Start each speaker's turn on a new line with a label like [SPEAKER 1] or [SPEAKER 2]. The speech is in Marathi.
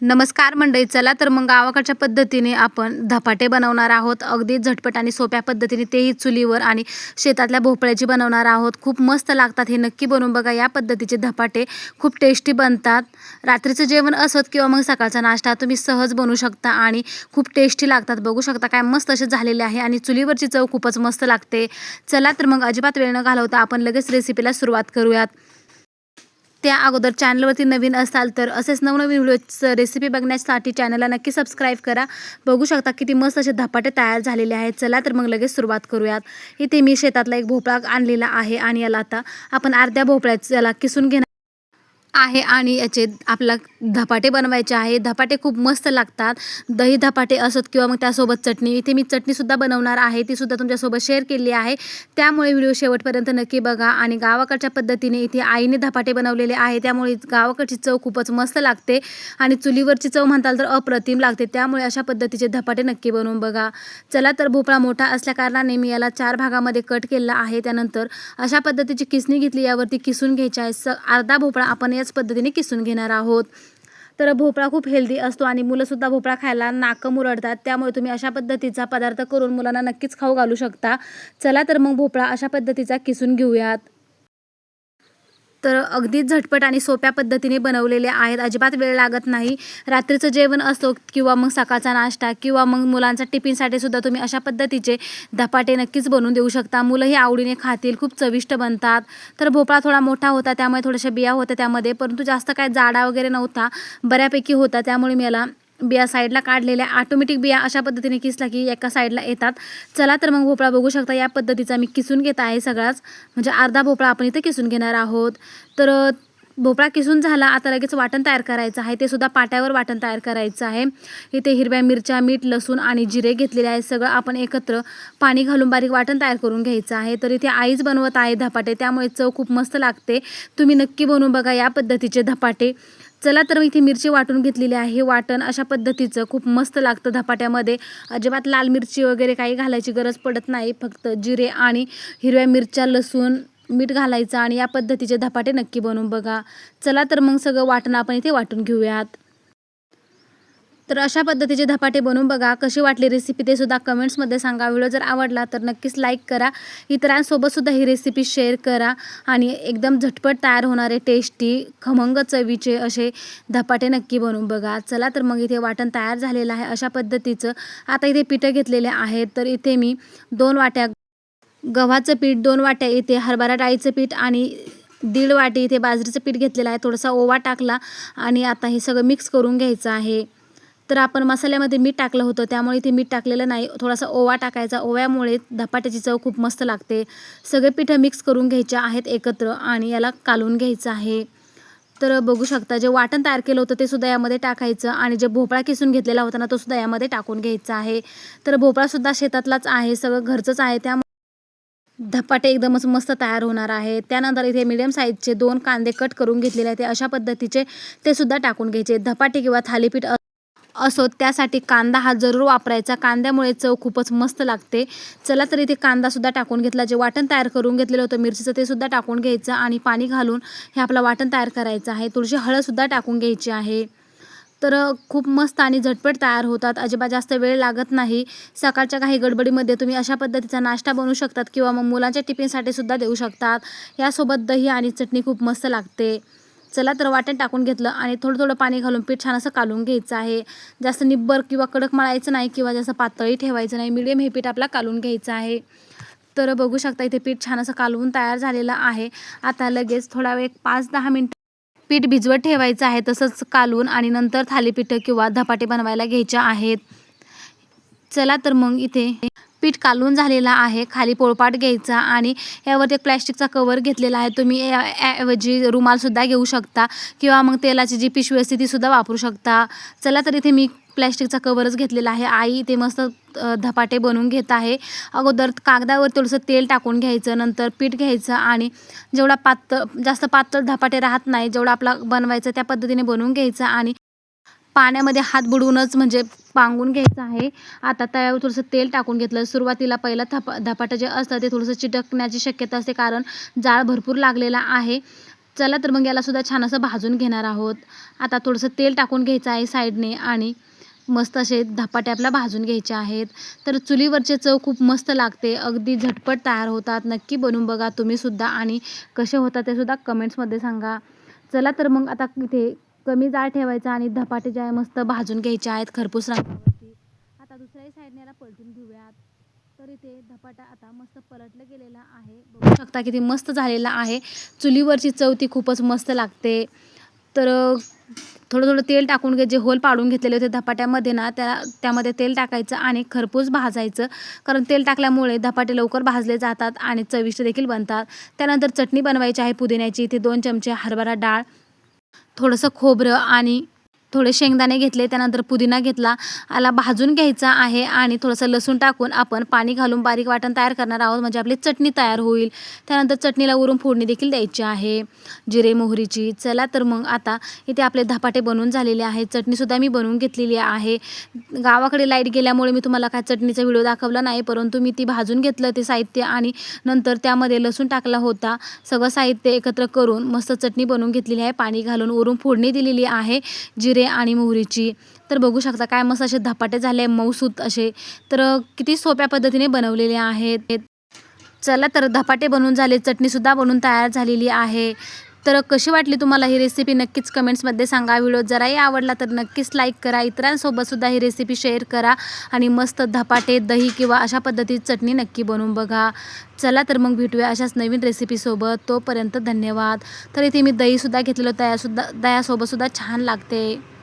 [SPEAKER 1] नमस्कार मंडळी चला तर मग गावाकडच्या पद्धतीने आपण धपाटे बनवणार आहोत. अगदी झटपट आणि सोप्या पद्धतीने तेही चुलीवर आणि शेतातल्या भोपळ्याची बनवणार आहोत. खूप मस्त लागतात हे नक्की बनवून बघा. या पद्धतीचे धपाटे खूप टेस्टी बनतात. रात्रीचं जेवण असत किंवा मग सकाळचा नाश्ता तुम्ही सहज बनवू शकता आणि खूप टेस्टी लागतात. बघू शकता काय मस्त असे झालेले आहे आणि चुलीवरची चव खूपच मस्त लागते. चला तर मग अजिबात वेळ न घालवता आपण लगेच रेसिपीला सुरुवात करूयात. त्या अगोदर चॅनलवरती नवीन असाल तर असेच नवनवीन व्हिडिओ रेसिपी बघण्यासाठी चॅनलला नक्की सबस्क्राईब करा. बघू शकता किती मस्त असे धपाटे तयार झालेले आहेत. चला तर मग लगेच सुरुवात करूयात. इथे मी शेतातला एक भोपळा आणलेला आहे आणि याला आता आपण अर्ध्या भोपळ्याचं याला किसून घेणार आहे आणि याचे आपला धपाटे बनवायचे आहे. धपाटे खूप मस्त लागतात. दही धपाटे असत किंवा मग त्यासोबत चटणी. इथे मी चटणीसुद्धा बनवणार आहे. तीसुद्धा तुमच्यासोबत शेअर केली आहे. त्यामुळे व्हिडिओ शेवटपर्यंत नक्की बघा आणि गावाकडच्या पद्धतीने इथे आईने धपाटे बनवलेले आहे. त्यामुळे गावाकडची चव खूपच मस्त लागते. आणि चुलीवरची चव म्हणताल तर अप्रतिम लागते. त्यामुळे अशा पद्धतीचे धपाटे नक्की बनवून बघा. चला तर भोपळा मोठा असल्याकारणाने मी याला चार भागामध्ये कट केलेला आहे. त्यानंतर अशा पद्धतीची किसणी घेतली. यावरती किसून घ्यायची आहे. स अर्धा भोपळा आपण याच पद्धतीने किसून घेणार आहोत. तर भोपळा खूप हेल्दी असतो आणि मुलंसुद्धा भोपळा खायला नाकं मुरडतात. त्यामुळे तुम्ही अशा पद्धतीचा पदार्थ करून मुलांना नक्कीच खाऊ घालू शकता. चला तर मग भोपळा अशा पद्धतीचा किसून घेऊयात. तर अगदीच झटपट आणि सोप्या पद्धतीने बनवलेले आहेत. अजिबात वेळ लागत नाही. रात्रीचं जेवण असो किंवा मग सकाळचा नाश्ता किंवा मग मुलांचा टिफिनसाठी सुद्धा तुम्ही अशा पद्धतीचे धपाटे नक्कीच बनवून देऊ शकता. मुलंही आवडीने खातील खूप चविष्ट बनतात. तर भोपळा थोडा मोठा होता त्यामुळे थोड्याशा बिया होत्या त्यामध्ये परंतु जास्त काय जाडा वगैरे नव्हता. बऱ्यापैकी होता त्यामुळे मला बिया साईडला काढलेल्या ऑटोमॅटिक बिया अशा पद्धतीने किसला की एका साईडला येतात. चला तर मग भोपळा बघू शकता या पद्धतीचा मी किसून घेत आहे सगळाच. म्हणजे अर्धा भोपळा आपण इथे किसून घेणार आहोत. तर भोपळा किसून झाला आता लगेच वाटण तयार करायचं आहे. ते सुद्धा पाट्यावर वाटण तयार करायचं आहे. इथे हिरव्या मिरच्या मीठ लसूण आणि जिरे घेतलेले आहे सगळं आपण एकत्र पाणी घालून बारीक वाटण तयार करून घ्यायचं आहे. तर इथे आईच बनवत आहे धपाटे त्यामुळे चव खूप मस्त लागते. तुम्ही नक्की बनवून बघा या पद्धतीचे धपाटे. चला तर इथे मिरची वाटून घेतलेली आहे. हे वाटण अशा पद्धतीचं खूप मस्त लागतं धपाट्यामध्ये. अजिबात लाल मिरची वगैरे काही घालायची गरज पडत नाही. फक्त जिरे आणि हिरव्या मिरच्या लसूण मीठ घालायचं आणि या पद्धतीचे धपाटे नक्की बनवून बघा. चला तर मग सगळं वाटण आपण इथे वाटून घेऊयात. तर अशा पद्धतीचे धपाटे बनवून बघा. कशी वाटली रेसिपी ते सुद्धा कमेंट्समध्ये सांगा. व्हिडिओ जर आवडला तर नक्कीच लाईक करा. इतरांसोबतसुद्धा ही रेसिपी शेअर करा. आणि एकदम झटपट तयार होणारे टेस्टी खमंग चवीचे असे धपाटे नक्की बनवून बघा. चला तर मग इथे वाटण तयार झालेलं आहे अशा पद्धतीचं. आता इथे पिठं घेतलेले आहेत. तर इथे मी दोन वाट्या गव्हाचं पीठ दोन वाट्या इथे हरभरा डाळीचं पीठ आणि दीड वाटी इथे बाजरीचं पीठ घेतलेलं आहे. थोडासा ओवा टाकला आणि आता हे सगळं मिक्स करून घ्यायचं आहे. तर आपण मसाल्यामध्ये मीठ टाकलं होतं. त्यामुळे इथे मीठ टाकलेलं नाही. थोडासा ओवा टाकायचा. ओव्यामुळे धपाट्याची चव खूप मस्त लागते. सगळे पिठं मिक्स करून घ्यायचे आहेत एकत्र आणि याला कालवून घ्यायचं आहे. तर बघू शकता जे वाटण तयार केलं होतं ते सुद्धा यामध्ये टाकायचं आणि जे भोपळा किसून घेतलेला होता ना तो सुद्धा यामध्ये टाकून घ्यायचा आहे. तर भोपळासुद्धा शेतातलाच आहे. सगळं घरचंच आहे. त्यामुळे धपाटे एकदमच मस्त तयार होणार आहे. त्यानंतर इथे मिडियम साईजचे दोन कांदे कट करून घेतलेले आहेत. अशा पद्धतीचे ते सुद्धा टाकून घ्यायचे. धपाटे किंवा थालीपीठ असो त्यासाठी कांदा हा जरूर वापरायचा. कांद्यामुळे चव खूपच मस्त लागते. चला तर इथे कांदासुद्धा टाकून घेतला. जे वाटण तयार करून घेतलेलं होतं मिरचीचं ते सुद्धा टाकून घ्यायचं आणि पाणी घालून हे आपलं वाटण तयार करायचं आहे. तुळशी हळदसुद्धा टाकून घ्यायची आहे. तर खूप मस्त आणि झटपट तयार होतात. अजिबात जास्त वेळ लागत नाही. सकाळच्या काही गडबडीमध्ये तुम्ही अशा पद्धतीचा नाश्ता बनवू शकतात किंवा मग मुलांच्या टिफिनसाठी सुद्धा देऊ शकतात. यासोबत दही आणि चटणी खूप मस्त लागते. चला तर वाटण टाकून घेतलं आणि थोडं थोडं पाणी घालून पीठ छान असं कालून घ्यायचं आहे. जास्त निब्बर किंवा कडक मळायचं नाही किंवा जास्त पातळी ठेवायचं नाही. मिडियम हे पीठ आपला कालून घ्यायचं आहे. तर बघू शकता इथे पीठ छान असं कालवून तयार झालेलं आहे. आता लगेच थोडा वेळ पाच दहा मिनटं पीठ भिजवत ठेवायचं आहे. तसंच कालवून आणि नंतर थालीपीठं किंवा धपाटे बनवायला घ्यायच्या आहेत. चला तर मग इथे पीठ कालून झालेला आहे. खाली पोळपाट घ्यायचा आणि यावरती एक प्लॅस्टिकचा कवर घेतलेला आहे. तुम्ही ऐवजी रुमालसुद्धा घेऊ शकता किंवा मग तेलाची जी पिशवी असते तीसुद्धा वापरू शकता. चला तर इथे मी प्लॅस्टिकचा कवरच घेतलेला आहे. आई ते मस्त धपाटे बनवून घेत आहे. अगोदर कागदावर थोडंसं तेल टाकून घ्यायचं नंतर पीठ घ्यायचं आणि जेवढा पातळ जास्त पातळ धपाटे राहत नाही जेवढा आपला बनवायचं त्या पद्धतीने बनवून घ्यायचं आणि पाण्यामध्ये हात बुडवूनच म्हणजे पांगून घ्यायचं आहे. आता तव्यावर थोडंसं तेल टाकून घेतलं. सुरुवातीला पहिलं थपा धपाटा जे असतं ते थोडंसं चिटकण्याची शक्यता असते कारण जाळ भरपूर लागलेला आहे. चला तर मग यालासुद्धा छान असं भाजून घेणार आहोत. आता थोडंसं तेल टाकून घ्यायचं आहे साईडने आणि मस्त असे धपाटे आपल्या भाजून घ्यायचे आहेत. तर चुलीवरचे चव खूप मस्त लागते. अगदी झटपट तयार होतात. नक्की बनवून बघा तुम्हीसुद्धा आणि कसे होतात ते सुद्धा कमेंट्समध्ये सांगा. चला तर मग आता इथे कमी जाळ ठेवायचा आणि धपाटे जे आहे मस्त भाजून घ्यायचे आहेत खरपूस रंगावरती आता दुसऱ्याही साईडने याला पलटून घेऊयात. तर इथे धपाटा आता मस्त पलटलं गेलेला आहे. बघू शकता किती मस्त झालेला आहे. चुलीवरची चव ती खूपच मस्त लागते. तर थोडं थोडं तेल टाकून घे जे होल पाडून घेतलेले होते धपाट्यामध्ये ना त्या त्यामध्ये तेल टाकायचं आणि खरपूस भाजायचं. कारण तेल टाकल्यामुळे धपाटे लवकर भाजले जातात आणि चविष्ट देखील बनतात. त्यानंतर चटणी बनवायची आहे पुदिन्याची. इथे दोन चमचे हरभरा डाळ थोडंसं खोबरं आणि थोडे शेंगदाणे घेतले त्यानंतर पुदिना घेतला. आला भाजून घ्यायचा आहे आणि थोडंसं लसूण टाकून आपण पाणी घालून बारीक वाटण तयार करणार आहोत. म्हणजे आपली चटणी तयार होईल. त्यानंतर चटणीला उरून फोडणी देखील द्यायची आहे. जिरे मोहरीची. चला तर मग आता इथे आपले धपाटे बनवून झालेले आहेत चटणीसुद्धा मी बनवून घेतलेली आहे. गावाकडे लाइट गेल्यामुळे मी तुम्हाला काय चटणीचा व्हिडिओ दाखवला नाही परंतु मी ती भाजून घेतलं ते साहित्य आणि नंतर त्यामध्ये लसूण टाकला होता. सगळं साहित्य एकत्र करून मस्त चटणी बनवून घेतलेली आहे. पाणी घालून उरून फोडणी दिलेली आहे. जिरे आणि मोहरीची. तर बघू शकता काय मस्त असे धपाटे झाले मऊसूत असे. तर किती सोप्या पद्धतीने बनवलेले आहेत. चला तर धपाटे बनवून झाले चटणीसुद्धा बनवून तयार झालेली आहे. तर कशी वाटली तुम्हाला ही रेसिपी नक्कीच कमेंट्समध्ये सांगा. व्हिडिओ जराही आवडला तर नक्कीच लाईक करा. इतरांसोबतसुद्धा ही रेसिपी शेअर करा आणि मस्त धपाटे दही किंवा अशा पद्धतीची चटणी नक्की बनवून बघा. चला तर मग भेटूया अशाच नवीन रेसिपीसोबत तोपर्यंत धन्यवाद. तर इथे मी दहीसुद्धा घेतलेलं. दयासुद्धा दयासोबतसुद्धा छान लागते.